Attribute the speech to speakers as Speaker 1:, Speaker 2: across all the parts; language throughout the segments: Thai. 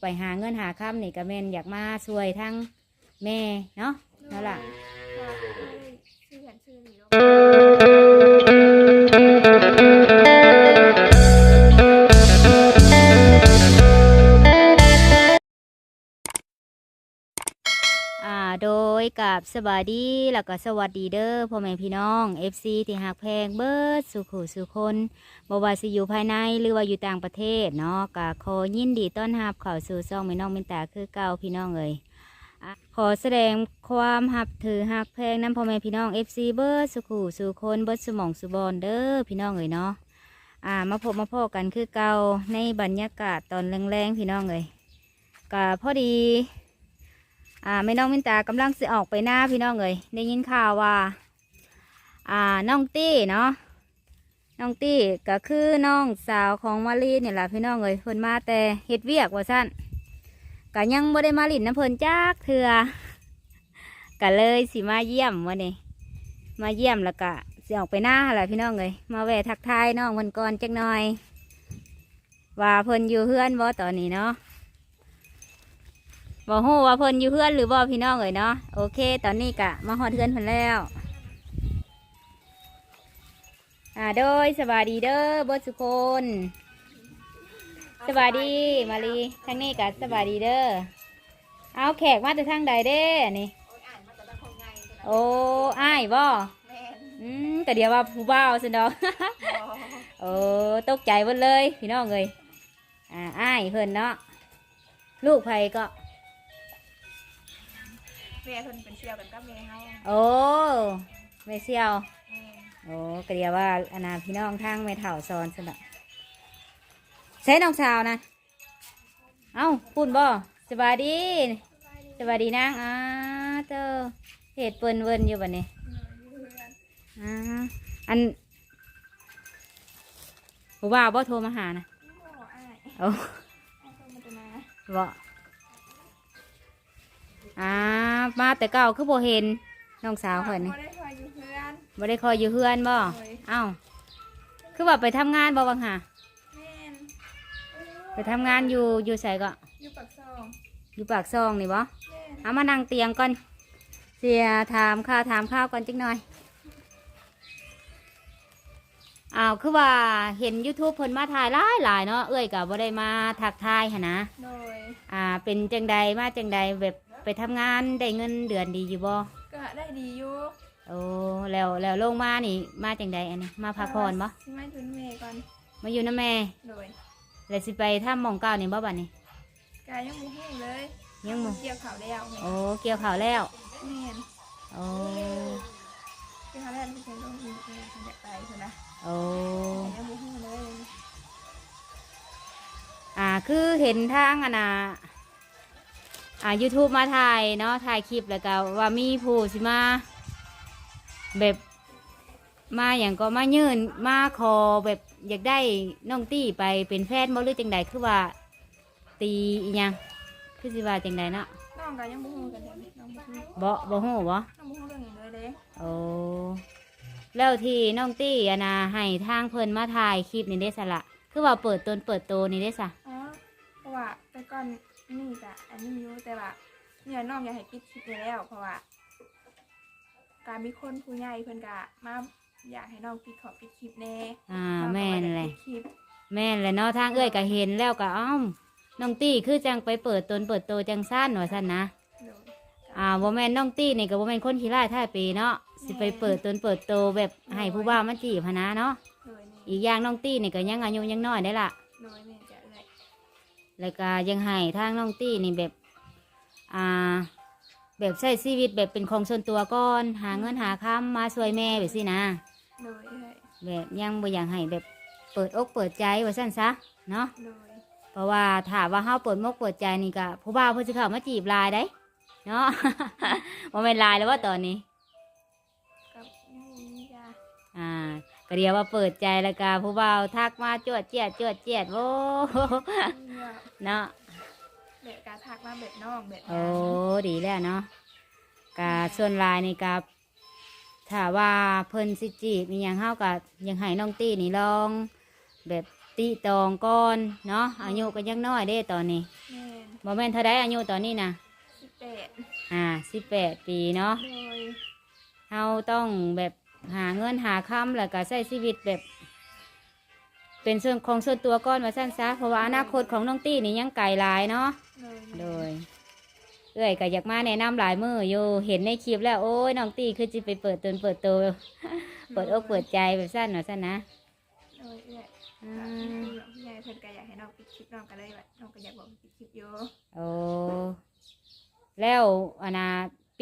Speaker 1: ไปหาเงินหาค่ำนี่ก็แม่นอยากมาช่วยทั้งแม่เนาะนั่นล่ะ
Speaker 2: ว่าเอ้ยชื่อกันชื่อนี่เนาะ
Speaker 1: ยกับสบายดีแล้วก็สวัสดีเด้อพ่อแม่พี่น้อง FC ที่หักแพงเบิดสุขุสุคนบ่ว่าสิอยู่ภายในหรือว่าอยู่ต่างประเทศเนาะก็ขอยินดีต้อนรับเข้าสู่ช่องแม่น้องมินตาคือเก่าพี่น้องเอ้ยขอแสดงความหับถือหักแพงน้ำพ่อแม่พี่น้อง FC เบิดสุขุสุคนเบิดสมองสุบอนเด้อพี่น้องเอ้ยเนาะอ่ามาพบมาพ่อกันคือเก่าในบรรยากาศตอนแรงๆพี่น้องเอ้ยก็พอดี อ่าแม่น้องมินตากำลังสิออกไปหน้าพี่น้องเลยได้ยินข่าวว่า อ่าน้องตี้เนาะน้องตี้ก็คือน้องสาวของมารีเนี่ยแหละพี่น้องเลยเพิ่นมาแต่เฮ็ดเวียกว่าสั้นก็ยังบ่ได้มาลินน้ำเพิ่นจักเถื่อก็เลยสิมาเยี่ยมวันนี้มาเยี่ยมแล้วก็สิออกไปหน้าแหละพี่น้องเลยมาแวะทักทายน้องเพิ่นก่อนจักหน่อย ว่าเพิ่นอยู่เฮือนบ่ตอนนี้เนาะ บอกฮู้ว่าเพิ่นอยู่เพื่อนหรือบ่พี่น้องเอ๋ยเนาะโอเค ตอนนี้กะมาฮอดเพื่อนเพิ่นแล้วอ่าโดยสวัสดีเด้อบิดสุคนสวัสดีมาลีทางนี้กะสวัสดีเด้อเอาแขกมาแต่ทางใดเด้นี่
Speaker 2: โอ้ยอ่านมาแต่ละคนไงแต่ละ
Speaker 1: โอ้อ้ายบ่
Speaker 2: แม่น
Speaker 1: อืมแต่เดี๋ยวว่าผู้บ่าวสิดอกโอ้ตกใจหมดเลย พี่น้องเอ้ยอ่าอ้ายเพิ่นเนาะลูกไผก็
Speaker 2: แม่เพิ่นเป็นเชี่ยวกันกับแม่เฮา
Speaker 1: โอ้ไม่เซียว
Speaker 2: แม่น
Speaker 1: โอ้กเดียวว่าอนาพี่น้องทางไม่เถ่าซอนสนะใช้น้องสาวนะ เอ้าพูดบ่สบายดีสบายดีนางอ่าเจ้าเหตุเปินเวินอยู่บัดนี้อ่าอันผู้บ่าวบ่โทรมาหานะ
Speaker 2: โอ้ อ้าย
Speaker 1: โอ้
Speaker 2: อ้ายเพิ่นมาแต่มา
Speaker 1: บ่ อ่ามาแต่เก่าคือบ่เห็นน้องสาวเพิ่นนี่
Speaker 2: บ่ได้คอยอยู่เพื่อน
Speaker 1: บ่ได้คอยอยู่เฮือนบ่
Speaker 2: โอ้ย
Speaker 1: เอ้าคือว่าไปทำงานบ่บังหา
Speaker 2: แม่น
Speaker 1: ไปทำงานอยู่อยู่ใส่ก็
Speaker 2: อยู่ปากซอง
Speaker 1: อยู่ปากซองนี่บ่
Speaker 2: แม่น
Speaker 1: เอามานั่งเตียงก่อนเสียถามข้าวถามข้าวก่อนจักหน่อยอ้าวคือว่าเห็น YouTube เพิ่นมาถ่ายหลายหลายๆเนาะเอ้ยก็บ่ได้มาทักทายหั่นนะ
Speaker 2: โดย
Speaker 1: อ่าเป็นจังใดมาจังใดแบบ ไปทำงานได้เงินเดือนดีอยู่บ่
Speaker 2: ก็ได้ดีอยู่
Speaker 1: โอ้แล้วแล้วลงมานี่มาจังใดอันนี้มาพักผ่อนบ่
Speaker 2: สิมาทุนแม่ก่อน
Speaker 1: มาอยู่นำแม่
Speaker 2: โดย
Speaker 1: แล้วสิไปถ้ำหมองเก้านี่บ่บัดนี้
Speaker 2: กายยังบ่ฮู้เลย
Speaker 1: ยังบ่
Speaker 2: เกี่ยวข้าวแล้วแม่
Speaker 1: โอ้เกี่ยวข้าวแล้ว
Speaker 2: แม่น
Speaker 1: โอ้
Speaker 2: เกี่ยวข้าวแล้วที่เพิ่นต้องมีแม่เพิ่นอยากไปเพิ่นนะ
Speaker 1: โอ้
Speaker 2: แต่ยังบ่ฮู้เลย
Speaker 1: อ่าคือเห็นทางอะนะ อ่า YouTube มาถ่ายเนาะถ่ายคลิปแล้วก็ว่ามีผู้สิมา แบบมาอย่างก็มายื่นมาขอแบบอยากได้น้องตี้ไปเป็นแฟนบ่หรือจังใดคือว่า ตีอีหยังคือสิว่าจังใดเนาะ
Speaker 2: น้องก็ยังบ่ฮู้กันเลยน้องบ่ฮู้
Speaker 1: บ่บ่ฮู้บ่
Speaker 2: น้องบ่ฮู้เรื่องนี้เลยเด้
Speaker 1: โอ้แล้วที่น้องตี้อะนะให้ทางเพิ่นมาถ่ายคลิปนี่ได้สละ คือว่าเปิดตนเปิดโตนี่ได้สะ
Speaker 2: อ๋อเพราะ ว่าแต่ก่อนนี่ก็อันนี้อยู่แต่ว่าเนี่ยน้องอยากให้ปิดคลิปนี้แล้ว เพราะว่า การมีคนผู้ใหญ่เพิ่นก็มาอยากให้น้องปิดขอปิดคลิปแน่
Speaker 1: อ่า
Speaker 2: น้องก็
Speaker 1: แม่น
Speaker 2: บ่ได้
Speaker 1: เลย
Speaker 2: ปิดคลิป
Speaker 1: แม่นแหละเนาะทางเอ้ยก็เห็นแล้วก็เอ้าน้องตี้คือจังไปเปิดตนเปิดโตจังสั้นว่าสั้นนะ
Speaker 2: โดย
Speaker 1: อ่าบ่แม่นน้องตี้นี่ก็บ่แม่นคนขี้ร้ายท่าปีเนาะสิไปเปิดตนเปิดโตแบบให้ผู้บ่าวมาจีบหั้นนะเนาะ
Speaker 2: โดยนี่
Speaker 1: อีกอย่างน้องตี้นี่ก็ยังอายุยังน้อยได้ล่ะ แล้วก็ยังให้ทางน้องตี้นี่แบบอ่าแบบใช้ชีวิตแบบเป็นของส่วนตัวก่อนหาเงินหาค้ำมาช่วยแม่แบบสินะ
Speaker 2: โดยเอ่ย
Speaker 1: แบบยังบ่อยากให้แบบเปิดอกเปิดใจว่าสั้นซะเนาะ
Speaker 2: โดย
Speaker 1: เพราะว่าถามว่าเฮาเปิดมกเปิดใจนี่ก็ผู้บ่าวเพิ่นสิเข้ามาจีบหลายได้เนาะ บ่แม่นหลายแล้วว่าตอนนี้
Speaker 2: กับนี่จ้ะ
Speaker 1: อ่า ก็เดียวว่าเปิดใจแล้วก็ผู้บ่าวทักมาจวดเจียดจวดเจียดโว้
Speaker 2: เนี่ย
Speaker 1: เนาะ
Speaker 2: แบบการทักมาแบบน้องแบบ
Speaker 1: โอ้ดีแล้วเนาะกาส่วนหลายนี่กับถ้าว่าเพิ่นสิจีบมีหยังเฮาก็ยังให้น้องตี้นี่ลอง แบบตีตองก่อนเนาะอายุก็ยังน้อยเด้ตอนนี้
Speaker 2: แม่น
Speaker 1: บ่แม่นเท่าใดอายุตอนนี้นะ
Speaker 2: สิบแปด
Speaker 1: อ่าสิบแปดปีเนาะ
Speaker 2: โดย
Speaker 1: เฮาต้องแบบ หาเงินหาคำแล้วก็ใช้ชีวิตแบบ เป็นส่วนของส่วนตัวก่อนว่าสั้นซะเพราะว่าอนาคตของน้องตี้นี่ยังไกลหลายเนาะ
Speaker 2: โดย
Speaker 1: โดยเอ้อยก็อยากมาแนะนำหลายมืออยู่เห็นในคลิปแล้วโอ้ยน้องตี้คือจิไปเปิดตนเปิดตัวเปิดอกเปิดใจแบบสั้นหน่อยสั้นนะ
Speaker 2: โดยเอื้อย
Speaker 1: อื
Speaker 2: ก็
Speaker 1: ม
Speaker 2: คือพี่ใหญ่เพิ่นก็อยากให้น้องปิดคลิปน้องก็เลยว่าน้องก็อยากบอกปิดคลิปอยู่
Speaker 1: โอ้แล้วอนา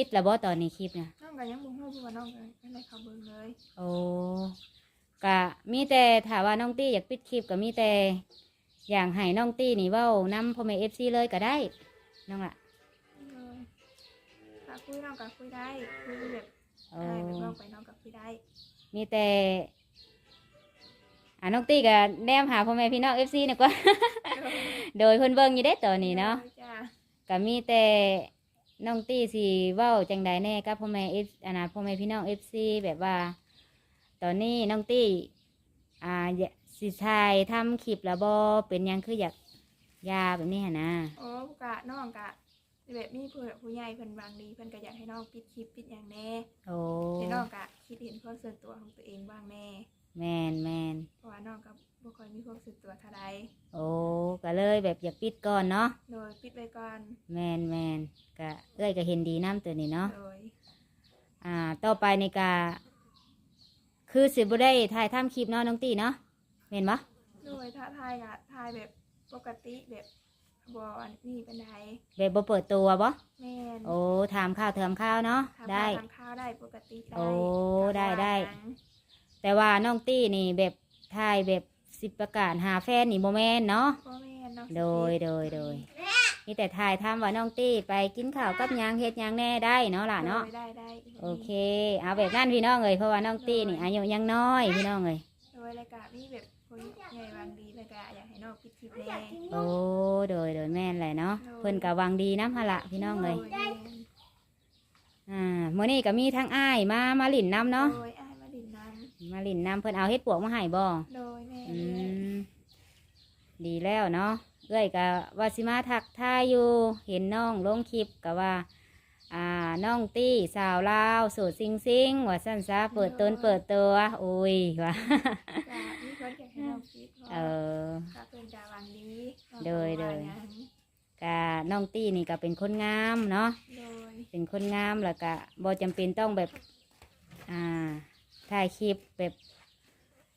Speaker 1: ปิดแล้วบ่ตอนนี้คลิปนะ
Speaker 2: น้องก็ยังบ่ฮู้เพราะว่าน้องก็ไม่ได้เข้าเบิ่งเลย
Speaker 1: โอ้กะมีแต่ถามว่าน้องตี้อยากปิดคลิปก็มีแต่อย่างให้น้องตี้นี่เว้านำพ่อแม่เอฟซีเลยก็ได้น้องละ
Speaker 2: โดยก็คุยน้องก็คุยได้คุยแบบ
Speaker 1: โอ้
Speaker 2: ได้แบบน้องไปน้องก็คุยได้
Speaker 1: มีแต่อ่าน้องตี้ก็แนมหาพ่อแม่พี่น้องเอฟซีนี่กว่า โดยเพิ่นเบิ่งอยู่ได้ตอนนี้เนาะ
Speaker 2: โดยจ้า
Speaker 1: ก็มีแต่ น้องตี้สิเว้าจังใดแน่กับพ่อแม่เอฟอานาพ่อแม่พี่น้องเอฟซีแบบว่า ตอนนี้น้องตี้อ่าอยากสิชายทำคลิปแล้วบ่เป็นหยังคืออยากยาแบบนี้หนนะ
Speaker 2: โอ้กะน้องกะแบบมีผู้ผู้ใหญ่เพิ่นบางดีเพิ่นก็อยากให้น้องปิดคลิปปิดอย่างแน่
Speaker 1: โอ้
Speaker 2: แต่น้องกะคิดเห็นความส่วนตัวของตัวเองบ้างแน่
Speaker 1: แมนแมน
Speaker 2: เพราะว่าน้องก็บ่ค่อยมีความส่วนตัวเท่าใด
Speaker 1: โอ้ก็เลยแบบอยากปิดก่อนเนาะ
Speaker 2: โดยปิดไว้ก่อน
Speaker 1: แมนแมนก็เอ้ยก็เห็นดีน้ำตัวนี้เนาะ
Speaker 2: โดย
Speaker 1: อ่า ต่อไปในกาคือสิบ่ได้ถ่ายทำคลิปเนาะน้องตี้เนาะเห็นปะ
Speaker 2: โดยถ้าทายกะทายแบบปกติแบบบ่อันนี่เป็นได
Speaker 1: แบบบ่เปิดตัวบ่
Speaker 2: แม่น
Speaker 1: โอ้ถามข้าวเถามข้าวเนาะ
Speaker 2: ทำ
Speaker 1: ได้
Speaker 2: ข้าวทำข้าวได้ปกติได้
Speaker 1: โอ้
Speaker 2: ทำ
Speaker 1: ได้ได้
Speaker 2: หนัง
Speaker 1: แต่ว่าน้องตี้นี่แบบถ่ายแบบสิประกาศหาแฟนนี่โมแมนเนาะ
Speaker 2: พ่อแม่น้อง
Speaker 1: โดยโดยโดยมีแต่ถ่ายทำว่าน้องตี้ไปกินข้าวกับหยางเฮ็ดหยางแน่ได้เนาะล่ะเนาะ
Speaker 2: โดยได้ได้
Speaker 1: โอเค เอาแบบนั้นพี่น้องเลยเพราะว่าน้องตี้นี่อายุยังน้อยพี่น้องเลย
Speaker 2: โดยรายการมีแบบคนใหญ่บางดีรายการอยากให้น้องปิดคลิปแน่
Speaker 1: โอ้โดยโดยแม่นเลยเนาะเพิ่นก็หวังดีน้ำหนละพี่น้องเลย
Speaker 2: โดแม่น
Speaker 1: อ่ามื้อนี้ก็มีทั้งอ้ายมามาหลินน้ำเนาะ
Speaker 2: โดยอ้าย มาดินน้
Speaker 1: มาหลินน้ำเพิ่นเอาเฮ็ดปวกมาให้บ่ำ
Speaker 2: โดยแม่
Speaker 1: อื
Speaker 2: เลี้ยง
Speaker 1: มดีแล้วเนาะเอ้ยก็ว่าสิมาทักทายอยู่ เห็นน้องลงคลิปก็ว่า อ่าน้องตี้สาวลาวสูตรซิงซิงว่าสั้นซะเปิดตนเปิดตัวโอ้ยว่า
Speaker 2: ก็มีคนอยากให้น้องปิดเพราะ
Speaker 1: เออ
Speaker 2: ก็เป็นดาวังดีน้อง
Speaker 1: โดย
Speaker 2: ก็ว่า
Speaker 1: โดย
Speaker 2: หง
Speaker 1: กะน้องตี้นี่ก็เป็นคนงามเนาะ
Speaker 2: โดย
Speaker 1: เป็นคนงามแล้วก็บ่จำเป็นต้องแบบ อ่า ถ่ายคลิปแบบ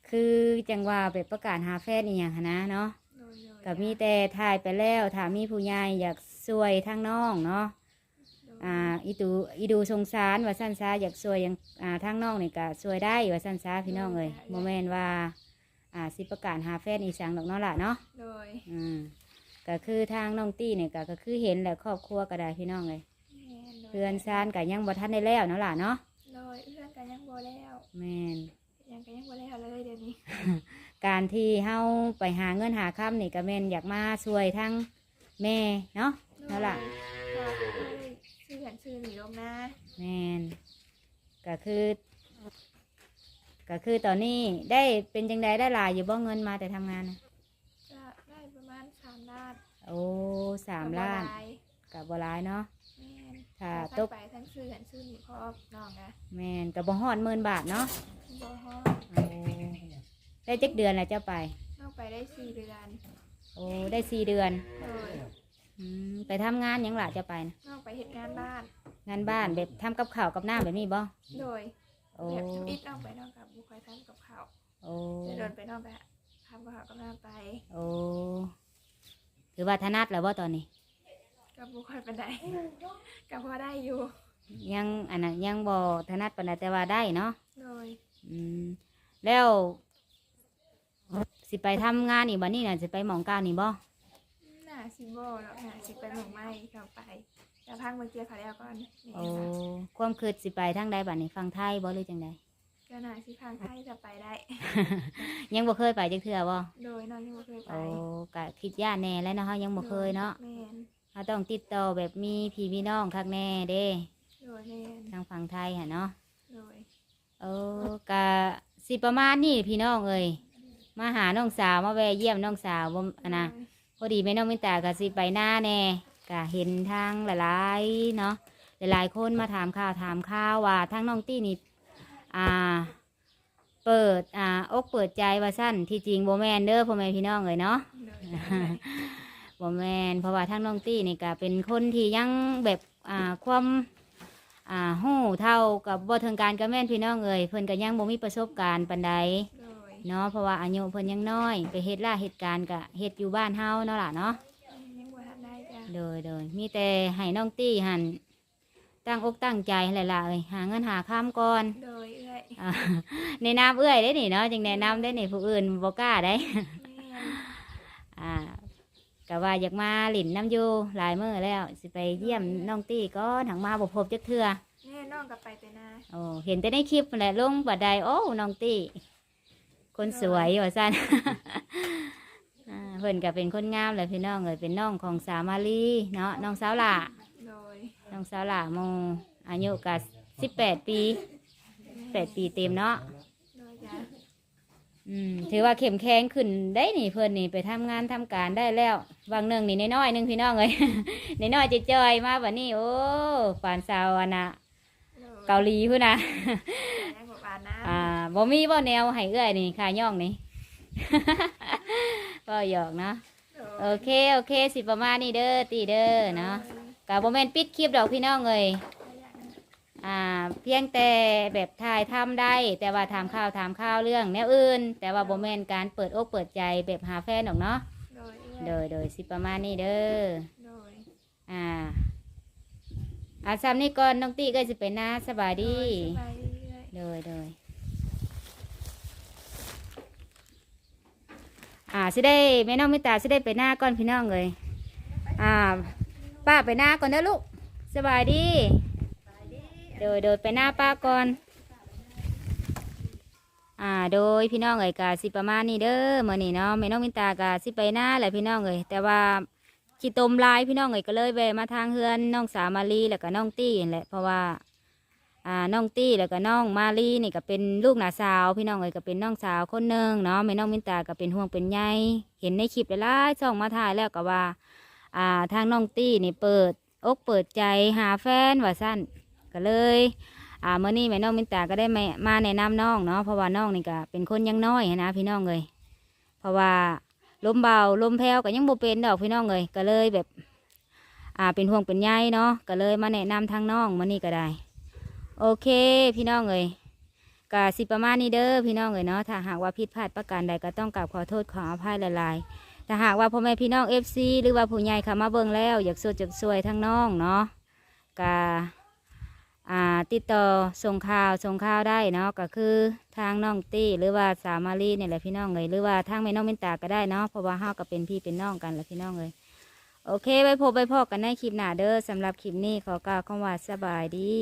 Speaker 1: คือจังว่าแบบประกาศหาแฟนอีหยังหั้นนะเนาะ
Speaker 2: โดยโดย
Speaker 1: ก็มีแต่ถ่ายไปแล้วถ้ามีผู้ใหญ่อยากช่วยทางน้องเนาะ
Speaker 2: โดย
Speaker 1: อ่าอีตูอีดูสงสารว่าสั้นซาอยากช่วยหยังอ่าทางน้องนี่ก็ช่วยได้ว่าสั้นซาพี่น้องเอ้ยโมเมนว่าอ่าสิประกาศหาแฟนอีสังดอกเนาะล่ะเนาะ
Speaker 2: โดย
Speaker 1: อืมก็คือทางน้องตี้เนี่ยก็ก็คือเห็นแล้วครอบครัวก็ได้พี่น้องเลย
Speaker 2: แม่โดย
Speaker 1: เพื่อนซานก็ยังบ่ทันได้แล้วเนาะล่ะเนาะ
Speaker 2: โดยเพื่อน กันยังบ่แล้ว
Speaker 1: แม่น
Speaker 2: ยังกันยังบ่แล้วเลยเดี๋ยวนี้
Speaker 1: การที่เฮาไปหาเงินหาค่ำนี่ก็แม่นอยากมาช่วยทั้งแม่เนาะ นั่นล่ะ
Speaker 2: ก็เลยชื่อกันชื่อหนีลงนะ
Speaker 1: แม่นก็คือ ก็คือตอนนี้ได้เป็นจังใดได้หลายอยู่บ่เงินมาแต่ทำงานนะ
Speaker 2: ก็ได้ประมาณสามล้าน
Speaker 1: โอ้สามล้าน
Speaker 2: ก็บ่หย
Speaker 1: กับบ่หลายเนาะ
Speaker 2: แม่ น
Speaker 1: ถ้า
Speaker 2: ทั้ง
Speaker 1: ตก
Speaker 2: ไปทั้งชื่อกันชื่อหนีพ่อน้องนะ
Speaker 1: แม่นกับบ่ฮอดหมื่นบาทเนาะ
Speaker 2: บ่ฮอด
Speaker 1: โอ้ได้จักเดือนแล้วเจ้าไป
Speaker 2: น้องไปได้สี่เดือน
Speaker 1: โอ้ได้สี่เดือน
Speaker 2: โดย
Speaker 1: อืมไปทำงานหยังล่ะจะไปนะ
Speaker 2: น้องไปเฮ็ดงานบ้าน
Speaker 1: งานบ้านแบบทำกับข้าวกับน้ำแบบนี้บ่
Speaker 2: โดย
Speaker 1: โอ้
Speaker 2: แบบอิดน้องไปน้องกับบุคอยทำกับข้าว
Speaker 1: โอ้
Speaker 2: จะโดนไปน้องไปทำกับข้าวกับน้องไป
Speaker 1: โอ้ถือว่าถนัดแล้วบ่ตอนนี้
Speaker 2: กับบุคอยเป็นไดกับพอได้อยู่
Speaker 1: ยังอันนั้นยังบ่ถนัดปานใดแต่ว่าได้เนาะ
Speaker 2: โดย
Speaker 1: อืมแล้วสิไปทำงานอีกบ่นี่น่ะสิไปหมองก้าวนี่บ่
Speaker 2: หน้าซิโบแล้วหน้าซิไปหมองไม้เข้าไปจะพังเมื่อกี้เขาแล้วก่อนนี่
Speaker 1: โอ้
Speaker 2: ค่ะ
Speaker 1: ความคิดสิไปทางใดบัดนี้ฟังไทยบ่หรือจังใด
Speaker 2: ก็หน้าซิพังไทยจะไปได้
Speaker 1: ยังบ่เคยไปจักเทื่อบ่
Speaker 2: โดยน้องยังไม่เคยไป
Speaker 1: โอ้ก็คิดย่านแน่แล้วเนาะเฮายังบ่เคยเนาะ
Speaker 2: แม่น
Speaker 1: เราต้องติดต่อแบบมีพี่มีน้องคักแน่เด้
Speaker 2: โดยแม่น
Speaker 1: ทางฝั่งไทยฮะเนาะ
Speaker 2: โดย
Speaker 1: เออกะสิประมาณนี้พี่น้องเอ้ยมาหาน้องสาวมาแวะเยี่ยมน้องสาวบ่อันนะพอดีแม่น้องมินตากะสิไปหน้าแน่ก็เห็นทางหลายๆเนาะหลายๆคนมาถามข่าวถามข่าวว่าทางน้องตี้นี่อ่า เปิดอ่าอกเปิดใจว่าสั้นที่จริงโบแมนเด้อพ่อแม่พี่น้องเลยเนาะ
Speaker 2: โดย
Speaker 1: บ่แมนเพราะว่าทั้งน้องตี้นี่ก็เป็นคนที่ยังแบบอ่าความอ่าหู้เท่ากับบ่ถึงการกับแม่นพี่น้องเอ่ยเพิ่นก็ยังบ่มีประสบการณ์ปานใด
Speaker 2: โดย
Speaker 1: เนาะเพราะว่าอายุเพิ่นยังน้อย ไปเฮ็ดล่าเหตุการณ์ก็เฮ็ดอยู่บ้านเฮาเนาะล่ะเนาะ
Speaker 2: ยังบ่ทันได้จ้ะ
Speaker 1: โดยโดยมีแต่ให้น้องตี้หันตั้งอกตั้งใจหลายๆเอ้ยหาเงินหาค้ำก่อน
Speaker 2: โดยเอื้อย
Speaker 1: อ่าแนะนำเอื้อยได้นี่เนาะจึงแนะนำได้นี่ผู้อื่นบ่กล้าได้
Speaker 2: แม่น
Speaker 1: อ่า ก็ว่าอยากมาหลินน้ำอยู่หลายมื้อแล้ว สิไปเยี่ยมน้องตี้ก็ถังมาบ่พบจักเทื่อ
Speaker 2: แม่น้องก็ไปแต่นา
Speaker 1: โอ้เห็นแต่ในคลิปนั่นแหละลงบัดใดโอ้น้องตี้คนสวยว่าซั่น อ่าเพิ่นก็เป็นคนงามแหละพี่น้องเอ้ยเป็นน้องของสาวมาลีเนาะน้องสาวหล่า
Speaker 2: โดย
Speaker 1: น้องสาวหล่าโมอายุก็18ปี8ปีเต็มเนาะ
Speaker 2: โดยจ้ะ
Speaker 1: อืมถือว่าเข้มแข็งขึ้นได้นี่เพิ่นนี่ไปทำงานทำการได้แล้วบางหนึ่งนี่น้อยๆหนึงพี่น้องเลย น้อยๆจะจอยๆมาวันนี้ โอ้ปานสาวอันนะ
Speaker 2: โดย
Speaker 1: เกาหลีพุ่นนะ
Speaker 2: ยังบ่ปานนะ
Speaker 1: อ่าบ่มีบ่แนวให้เอื้อยนี่ค่ะย่องนี่ ก็หยอกเนาะ
Speaker 2: โดย
Speaker 1: โอเค โอเค สิประมาณนี้เด้อตีเด้อเนาะกับบ่แม่นปิดคลิปดอกพี่น้องเลย อ่าเพียงแต่แบบถ่ายทำได้ แต่ว่าถามข่าวถามข่าวเรื่องแนวอื่น แต่ว่าบ่แม่นการเปิดอกเปิดใจแบบหาแฟนดอกเนาะ
Speaker 2: โดยเอื้อย
Speaker 1: โดยโดยสิประมาณนี้เด้อ
Speaker 2: โดย
Speaker 1: อ่าอาซ้ำนี่ก่อนน้องตี้ก็จะไปหน้าสบายดี
Speaker 2: สบายดีเอื้อย
Speaker 1: โดยโดยอ่าสิได้แม่น้องมิตาสิได้ไปหน้าก่อนพี่น้องเลย อ่า ป้าไปหน้าก่อนนะลูก สบายดี โดยโดยไปหน้าป้าก่อน อ่า โดยพี่น้องเอ๋ยกาสิประมาณนี้เด้อมื่อนี้เนาะแม่น้องมินตากาสิไปหน้าแหละพี่น้องเอ๋ยแต่ว่าขีตมลายพี่น้องเอ๋ยก็เลยแวะมาทางเฮือนน้องสาวมาลีแล้วก็น้องตี้แหละเพราะว่า อ่าน้องตี้แล้วก็น้องมาลีนี่ก็เป็นลูกหน้าสาว พี่น้องเอ๋ยก็เป็นน้องสาวคนหนึ่งเนาะแม่น้องมินตาก็เป็นห่วงเป็นใยเห็นในคลิปหลายๆช่องมาถ่ายแล้วก็ว่า อ่าทางน้องตี้นี่เปิดอกเปิดใจหาแฟนว่าสั้น ก็เลยอ่าเมื่อนี้แม่น้องมินตาก็ได้มามาแนะนำน้องเนาะเพราะว่าน้องนี่ก็เป็นคนยังน้อยนะพี่น้องเลยเพราะว่าลมเบาลมแผ่วก็ยังบ่เป็นดอกพี่น้องเลยก็เลยแบบ อ่าเป็นห่วงเป็นใยเนาะก็เลยมาแนะนำทางน้องมื่อนี้ก็ได้ โอเคพี่น้องเลยก็สิประมาณนี้เด้อพี่น้องเลยเนาะถ้าหากว่าผิดพลาดประการใดก็ต้องกราบขอโทษขออภัยหลายๆถ้าหากว่าพ่อแม่พี่น้องเอฟซีหรือว่าผู้ใหญ่เข้ามาเบิ่งแล้ว อยากสวดจากสวยทั้งน้องเนาะกาอ่า ติดต่อส่งข่าวส่งข่าวได้เนาะก็คือทางน้องตี้หรือว่าสาวมารีเนี่ยแหละพี่น้องเลยหรือว่าทางแม่น้องเมนตาก็ได้เนาะเพราะว่าเฮาก็เป็นพี่เป็นน้องกันแหละพี่น้องเลยโอเคไว้พบไว้พอกันในคลิปหน้าเด้อสำหรับคลิปนี้ขอกล่าวคำว่าสบายดี